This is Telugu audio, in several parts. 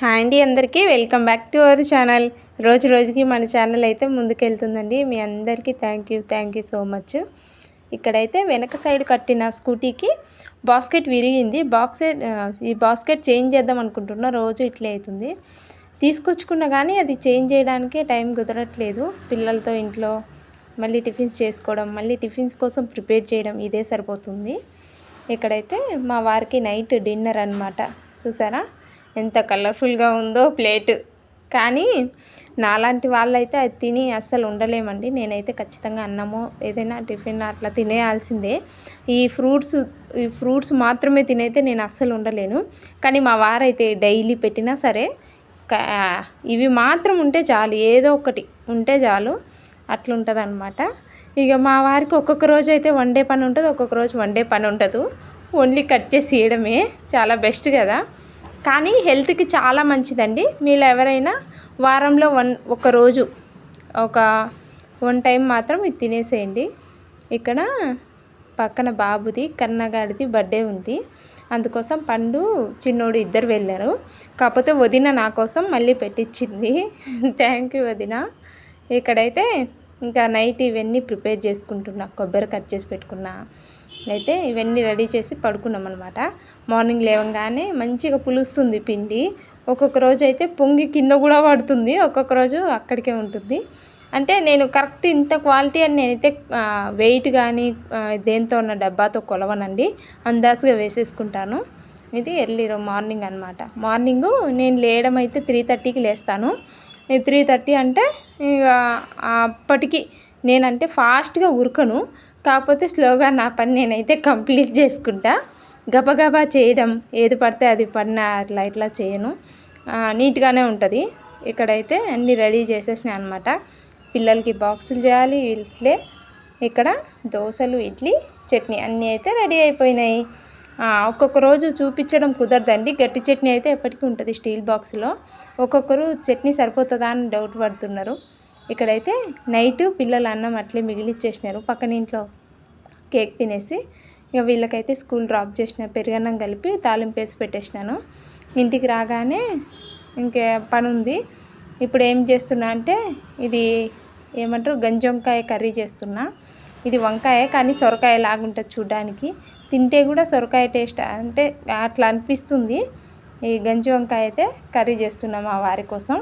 హాయ్ అండి అందరికీ. Welcome back to our channel రోజు రోజుకి మన ఛానల్ అయితే ముందుకెళ్తుందండి. మీ అందరికీ thank you thank you so much ఇక్కడైతే వెనక సైడ్ కట్టిన స్కూటీకి బాస్కెట్ విరిగింది. బాక్సెట్ ఈ బాస్కెట్ చేంజ్ చేద్దాం అనుకుంటున్నా రోజు ఇట్లే అవుతుంది. తీసుకొచ్చుకున్నా కానీ అది చేంజ్ చేయడానికే టైం కుదరట్లేదు. పిల్లలతో ఇంట్లో మళ్ళీ టిఫిన్స్ చేసుకోవడం మళ్ళీ టిఫిన్స్ కోసం ప్రిపేర్ చేయడం ఇదే సరిపోతుంది. ఇక్కడైతే మా వారికి నైట్ డిన్నర్ అనమాట చూసారా? ఎంత కలర్ఫుల్గా ఉందో ప్లేట్. కానీ నాలాంటి వాళ్ళైతే అది తిని అస్సలు ఉండలేమండి. నేనైతే ఖచ్చితంగా అన్నము ఏదైనా టిఫిన్ అట్లా తినేయాల్సిందే. ఈ ఫ్రూట్స్ ఈ ఫ్రూట్స్ మాత్రమే తినైతే నేను అస్సలు ఉండలేను. కానీ మా వారైతే డైలీ పెట్టినా సరే ఇవి మాత్రం ఉంటే చాలు. ఏదో ఒకటి ఉంటే చాలు. అట్లుంటుంది అనమాట ఇక మా వారికి ఒక్కొక్క రోజు అయితే వన్ డే పని ఉంటుంది ఒక్కొక్క రోజు వన్ డే పని ఉండదు. ఓన్లీ కట్ చేసి ఇవ్వడమే చాలా బెస్ట్ కదా. కానీ హెల్త్కి చాలా మంచిదండి. మీరు ఎవరైనా వారంలో వన్ ఒక రోజు ఒక వన్ టైం మాత్రం ఇది తినేసేయండి. ఇక్కడ పక్కన బాబుది కన్నగాడిది బర్త్డే ఉంది. అందుకోసం పండు చిన్నోడు ఇద్దరు వెళ్ళారు. కాకపోతే వదిన నా కోసం మళ్ళీ పెట్టించింది థ్యాంక్ యూ వదిన. ఇక్కడైతే ఇంకా నైట్ ఇవన్నీ ప్రిపేర్ చేసుకుంటున్నా. కొబ్బరి కట్ చేసి పెట్టుకున్నా. అయితే ఇవన్నీ రెడీ చేసి పడుకున్నాం అనమాట మార్నింగ్ లేవగానే మంచిగా పులుస్తుంది పిండి. ఒక్కొక్క రోజు అయితే పొంగి కింద కూడా పడుతుంది ఒక్కొక్క రోజు అక్కడికే ఉంటుంది. అంటే నేను కరెక్ట్ ఇంత క్వాలిటీ అని నేనైతే వెయిట్ కానీ దేంతో ఉన్న డబ్బాతో కొలవనండి. అందాజుగా వేసేసుకుంటాను. ఇది ఎర్లీ మార్నింగ్ అనమాట మార్నింగ్ నేను లేయడం అయితే త్రీ థర్టీకి లేస్తాను. త్రీ థర్టీ అంటే ఇక అప్పటికి నేనంటే ఫాస్ట్గా ఉరకను. కాకపోతే స్లోగా నా పని నేనైతే కంప్లీట్ చేసుకుంటా. గబగబా చేయడం ఏది పడితే అది పడిన అట్లా ఇట్లా చేయను. నీట్గానే ఉంటుంది. ఇక్కడైతే అన్నీ రెడీ చేసేసినాయి అనమాట పిల్లలకి బాక్సులు చేయాలి ఇట్లే ఇక్కడ దోశలు ఇడ్లీ చట్నీ అన్నీ అయితే రెడీ అయిపోయినాయి. ఒక్కొక్క రోజు చూపించడం కుదరదండి. గట్టి చట్నీ అయితే ఎప్పటికీ ఉంటుంది స్టీల్ బాక్స్లో. ఒక్కొక్కరు చట్నీ సరిపోతుందా అని డౌట్ పడుతున్నారు. ఇక్కడైతే నైట్ పిల్లలు అన్నం అట్లే మిగిలిచ్చేసినారు. పక్కన ఇంట్లో కేక్ తినేసి ఇక వీళ్ళకైతే స్కూల్ డ్రాప్ చేసిన పెరుగన్నం కలిపి తాలింపు వేసి పెట్టేసినాను. ఇంటికి రాగానే ఇంకే పని ఉంది ఇప్పుడు ఏం చేస్తున్నా అంటే ఇది ఏమంటారు? గంజి వంకాయ కర్రీ చేస్తున్నా. ఇది వంకాయ కానీ సొరకాయ లాగుంటుంది చూడడానికి. తింటే కూడా సొరకాయ టేస్ట్ అంటే అట్లా అనిపిస్తుంది. ఈ గంజి వంకాయ అయితే కర్రీ చేస్తున్నాం మా వారి కోసం.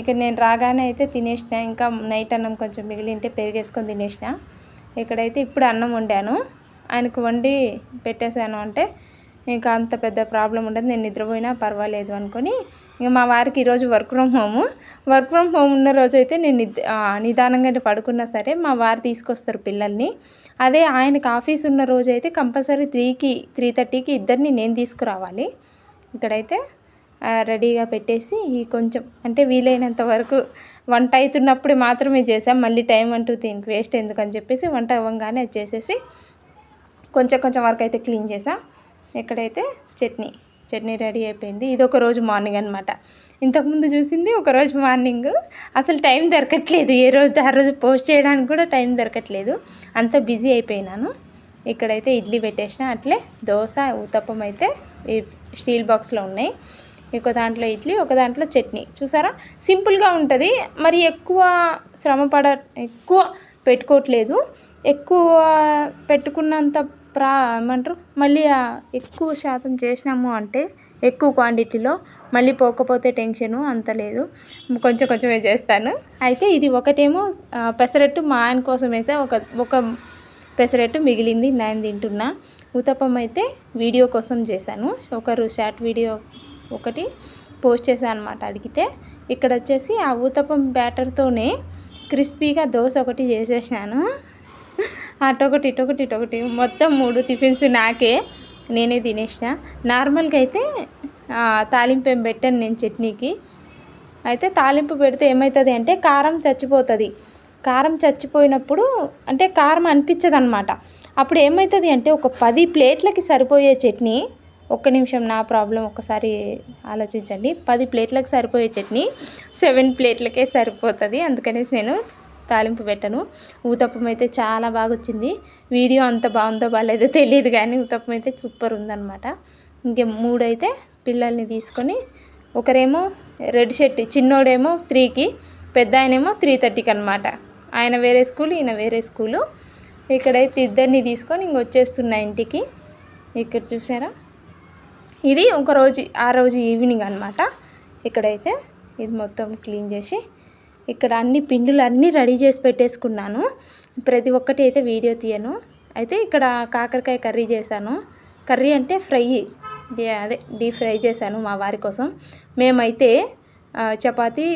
ఇక నేను రాగానే అయితే తినేసిన ఇంకా నైట్ అన్నం కొంచెం మిగిలింటే పెరిగేసుకొని తినేసిన. ఇక్కడైతే ఇప్పుడు అన్నం వండాను. ఆయనకు వండి పెట్టేశాను అంటే ఇంకా అంత పెద్ద ప్రాబ్లం ఉండదు. నేను నిద్రపోయినా పర్వాలేదు అనుకొని ఇంకా మా వారికి ఈరోజు work from home. Work from home ఉన్న రోజు అయితే నేను నిదానంగా పడుకున్నా సరే మా వారు తీసుకొస్తారు పిల్లల్ని. అదే ఆయనకు ఆఫీస్ ఉన్న రోజు అయితే కంపల్సరీ త్రీకి త్రీ థర్టీకి ఇద్దరిని నేను తీసుకురావాలి. ఇక్కడైతే రెడీగా పెట్టేసి కొంచెం అంటే వీలైనంత వరకు వంట అవుతున్నప్పుడు మాత్రమే చేసాం మళ్ళీ టైం అంటూ దీనికి వేస్ట్ ఎందుకని చెప్పేసి వంట అవ్వగానే అది చేసేసి కొంచెం కొంచెం వరకు అయితే క్లీన్ చేసాం ఎక్కడైతే చట్నీ చట్నీ రెడీ అయిపోయింది. ఇది ఒక రోజు మార్నింగ్ అనమాట ఇంతకుముందు చూసింది ఒక రోజు మార్నింగ్. అసలు టైం దొరకట్లేదు. ఏ రోజు ఆ రోజు పోస్ట్ చేయడానికి కూడా టైం దొరకట్లేదు. అంత బిజీ అయిపోయినాను. ఇక్కడైతే ఇడ్లీ పెట్టేసిన. అట్లే దోశ ఉతప్పం అయితే ఈ స్టీల్ బాక్స్లో ఉన్నాయి. ఒక దాంట్లో ఇడ్లీ ఒక దాంట్లో చట్నీ. చూసారా? సింపుల్గా ఉంటుంది. మరి ఎక్కువ శ్రమ పడ ఎక్కువ పెట్టుకోవట్లేదు ఎక్కువ పెట్టుకున్నంత ప్రా ఏమంటారు? మళ్ళీ ఎక్కువ శాతం చేసినాము అంటే ఎక్కువ క్వాంటిటీలో మళ్ళీ పోకపోతే టెన్షను అంత లేదు. కొంచెం కొంచెమే చేస్తాను. అయితే ఇది ఒకటేమో పెసరట్టు మా ఆయన కోసం వేసా ఒక ఒక పెసరట్టు మిగిలింది నేను తింటున్నా. ఉతప్పం అయితే వీడియో కోసం చేశాను. ఒకరు షార్ట్ వీడియో ఒకటి పోస్ట్ చేశాను అనమాట అడిగితే ఇక్కడ వచ్చేసి ఆ ఊతప్పం బ్యాటర్తోనే క్రిస్పీగా దోశ ఒకటి చేసేసాను అటొకటి ఇటొకటి ఇటొకటి మొత్తం మూడు టిఫిన్స్ నాకే నేనే తినేసిన. నార్మల్గా అయితే తాలింపు ఏం పెట్టాను నేను చట్నీకి. అయితే తాలింపు పెడితే ఏమవుతుంది అంటే కారం చచ్చిపోతుంది. కారం చచ్చిపోయినప్పుడు అంటే కారం అనిపించదు అనమాట అప్పుడు ఏమవుతుంది అంటే ఒక పది ప్లేట్లకి సరిపోయే చట్నీ ఒక్క నిమిషం నా ప్రాబ్లం ఒక్కసారి ఆలోచించండి. పది ప్లేట్లకు సరిపోయే చట్నీ సెవెన్ ప్లేట్లకే సరిపోతుంది. అందుకనేసి నేను తాలింపు పెట్టను. ఊతప్పం అయితే చాలా బాగా వచ్చింది వీడియో అంత బాగుందో బాగాలేదో తెలియదు కానీ ఊతప్పం అయితే సూపర్ ఉందన్నమాట. ఇంకే మూడైతే పిల్లల్ని తీసుకొని ఒకరేమో రెడ్ షర్ట్ చిన్నోడేమో త్రీకి పెద్ద ఆయనేమో త్రీ థర్టీకి అనమాట ఆయన వేరే స్కూల్ ఈయన వేరే స్కూలు. ఇక్కడైతే ఇద్దరిని తీసుకొని ఇంక వచ్చేస్తున్నా ఇంటికి. ఇక్కడ చూసారా? ఇది ఒక రోజు ఆ రోజు ఈవినింగ్ అనమాట ఇక్కడైతే ఇది మొత్తం క్లీన్ చేసి ఇక్కడ అన్ని పిండులు అన్నీ రెడీ చేసి పెట్టేసుకున్నాను. ప్రతి ఒక్కటి అయితే వీడియో తీయను. అయితే ఇక్కడ కాకరకాయ కర్రీ చేశాను. కర్రీ అంటే ఫ్రై అదే డీప్ ఫ్రై చేశాను మా వారి కోసం. మేమైతే చపాతీ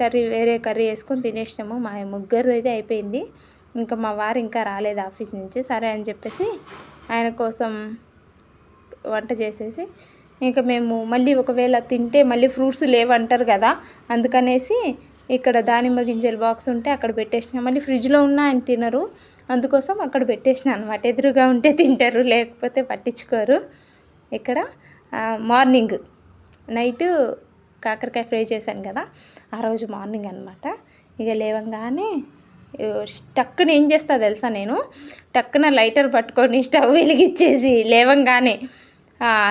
కర్రీ వేరే కర్రీ వేసుకొని తినేసినాము. మా ముగ్గురు అయితే అయిపోయింది. ఇంకా మా వారు ఇంకా రాలేదు ఆఫీస్ నుంచి. సరే అని చెప్పేసి ఆయన కోసం వంట చేసేసి ఇంకా మేము మళ్ళీ ఒకవేళ తింటే మళ్ళీ ఫ్రూట్స్ లేవంటారు కదా అందుకనేసి ఇక్కడ దానిమ్మ గింజల బాక్స్ ఉంటే అక్కడ పెట్టేసిన. మళ్ళీ ఫ్రిడ్జ్లో ఉన్న ఆయన తినరు అందుకోసం అక్కడ పెట్టేసిన అనమాట ఎదురుగా ఉంటే తింటారు లేకపోతే పట్టించుకోరు. ఇక్కడ మార్నింగ్ నైట్ కాకరకాయ ఫ్రై చేశాను కదా ఆ రోజు మార్నింగ్ అనమాట ఇక లేవంగానే టక్కున ఏం చేస్తా తెలుసా నేను? టక్కున లైటర్ పట్టుకొని స్టవ్ వెలిగిచ్చేసి లేవంగానే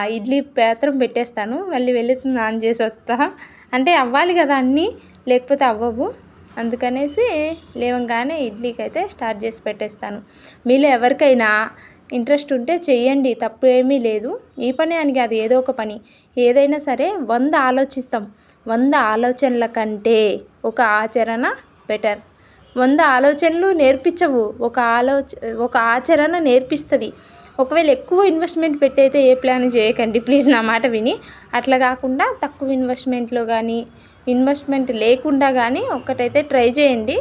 ఇడ్లీ పాత్రం పెట్టేస్తాను. మళ్ళీ వెళ్ళి ఆన్ చేసి వస్తా. అంటే అవ్వాలి కదా అన్నీ లేకపోతే అవ్వవు. అందుకనేసి లేవంగానే ఇడ్లీకి అయితే స్టార్ట్ చేసి పెట్టేస్తాను. మీలో ఎవరికైనా ఇంట్రెస్ట్ ఉంటే చెయ్యండి తప్పు ఏమీ లేదు. ఈ పని అని కాదు ఏదో ఒక పని. ఏదైనా సరే వంద ఆలోచిస్తాం. వంద ఆలోచనల కంటే ఒక ఆచరణ బెటర్. వంద ఆలోచనలు నేర్పించవు. ఒక ఆలోచ ఒక ఆచరణ నేర్పిస్తుంది. ఒకవేళ ఎక్కువ ఇన్వెస్ట్మెంట్ పెట్టయితే ఏ ప్లాన్ చేయకండి. ప్లీజ్ నా మాట విని. అట్లా కాకుండా తక్కువ ఇన్వెస్ట్మెంట్లో కానీ ఇన్వెస్ట్మెంట్ లేకుండా కానీ ఒక్కటైతే ట్రై చేయండి.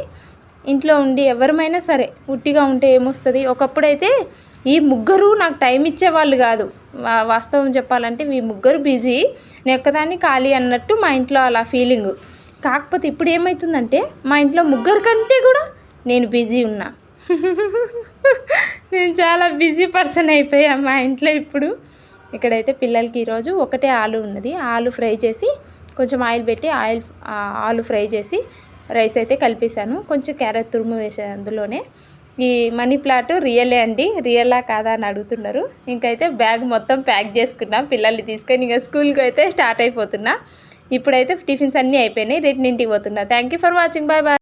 ఇంట్లో ఉండి ఎవరమైనా సరే ఉట్టిగా ఉంటే ఏమొస్తుంది? ఒకప్పుడైతే ఈ ముగ్గురు నాకు టైం ఇచ్చేవాళ్ళు కాదు. వాస్తవం చెప్పాలంటే మీ ముగ్గురు బిజీ నేను ఒక్కదాన్ని ఖాళీ అన్నట్టు మా ఇంట్లో అలా ఫీలింగ్ కాకపోతే ఇప్పుడు ఏమవుతుందంటే మా ఇంట్లో ముగ్గురు కంటే కూడా నేను బిజీ ఉన్నా. నేను చాలా బిజీ పర్సన్ అయిపోయా మా ఇంట్లో ఇప్పుడు. ఇక్కడైతే పిల్లలకి ఈరోజు ఒకటే ఆలు ఉన్నది. ఆలు ఫ్రై చేసి కొంచెం ఆయిల్ పెట్టి ఆయిల్ ఆలు ఫ్రై చేసి రైస్ అయితే కలిపేశాను. కొంచెం క్యారెట్ తురుము వేసాను అందులోనే. ఈ మనీ ప్లాట్ రియలే అండి. రియలా కాదా అని అడుగుతున్నారు. ఇంకైతే బ్యాగ్ మొత్తం ప్యాక్ చేసుకున్నాం పిల్లల్ని తీసుకొని ఇంకా స్కూల్కి అయితే స్టార్ట్ అయిపోతున్నా. ఇప్పుడైతే టిఫిన్స్ అన్నీ అయిపోయినాయి. రేపు ఇంటికి పోతున్నా. Thank you for watching bye bye